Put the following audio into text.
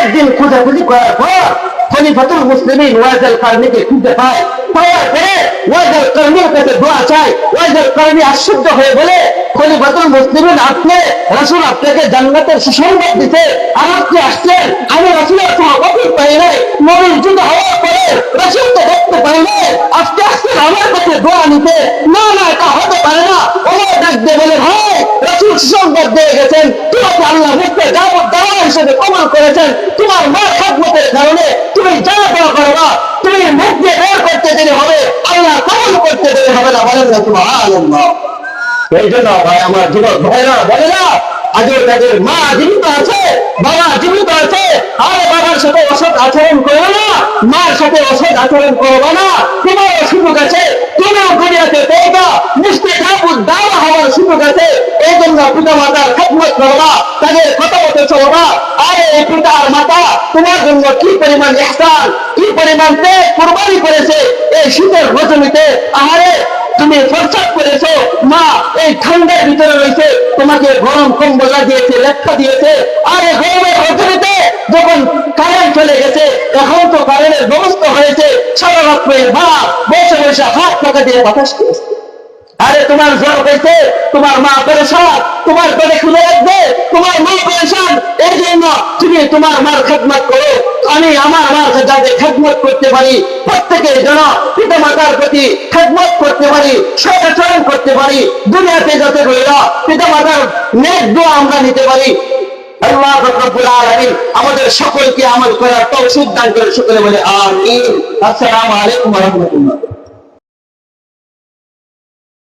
কয়েকদিন খোঁজাখুঁজি করার পর খলিফাতুল মুসলিমিন ওয়াজাল কারণীকে খুঁজে পায়। পাওয়ার পরে ওয়াজাল কারণীর কাছে দোয়া চায়। ওয়াজাল কারণী আশ্চর্য হয়ে বলে, খলিফাতুল মুসলিমিন আপনি, রাসূল আপনাকে জান্নাতের সুসংবাদ দিতে আর আপনি আসছেন আমি রাসূলের সহবাদী পাই নাই। নবীর যুদ্ধ হওয়ার পরে রাসূলকে দেখতে পাই নাই। আজকে আসছেন আমার কাছে দোয়া নিতে। না না এটা হতে পারে না। ওমর ডাক বলে ভাই সুসংবাদ দিয়ে গেছেন। তোমাকে আল্লাহ মুক্তি যাবত দেওয়া হিসেবে কবল করেছেন। তোমার মা খাদমতের কারণে তুমি যা দোয়া করো না। তুমি মুখ দিয়ে বের করতে দেরি হবে। আল্লাহ কবল করতে দেরি হবে না। বলেন না তোমার আল্লাহ এই জন্য ভাই, আমার যুবক ভাইরা, বলে না, আজও তাদের মা জীবিত আছে, বাবা জীবিত আছে। আরে বাবার সাথে অসৎ আচরণ করো না। মার সাথে অসৎ আচরণ করব না। তোমার আছে। তোমার মিষ্টি ঠাকুর দাওয়া হওয়ার সুযোগ আছে এই জন্য পিতা মাতার খেদমত করবা তাদের কথা মতো চলবা। আরে এই পিতা আর মাতা, তোমার জন্য কি পরিমাণ ইহসান, কি পরিমাণ ত্যাগ কোরবানি করেছে এই শীতের রজনীতে? আহারে, তুমি প্রস্তাব করেছ। মা, এই ঠান্ডার ভিতরে রয়েছে, তোমাকে গরম কম্বল দিয়েছে লেখা দিয়েছে। আর এই গরমের রজনীতে যখন কারেন্ট চলে গেছে, এখন তো কারেন্টের ব্যবস্থা হয়েছে। সারা রাত্রে মা বসে বসে হাত টাকা দিয়ে বাতাস করেছে আরে, তোমার জ্বর হয়েছে, তোমার মা পরেশান, তোমার পেটে খুলে রাখবে তোমার মা পরেশান, এই জন্য তুমি তোমার মার খেদমত করো। আমি আমার মার যাতে খেদমত করতে পারি, প্রত্যেকের জন্য পিতা মাতার প্রতি খেদমত করতে পারি, সদাচরণ করতে পারি, দুনিয়াতে যাতে রইল পিতা মাতার নেক দোয়া আমরা নিতে পারি। আল্লাহ রব্বুল আলামিন আমাদের সকলকে আমল করার তৌফিক দান করে, সকলে বলে, আমিন। আসসালামু আলাইকুম ওয়া রাহমাতুল্লাহ।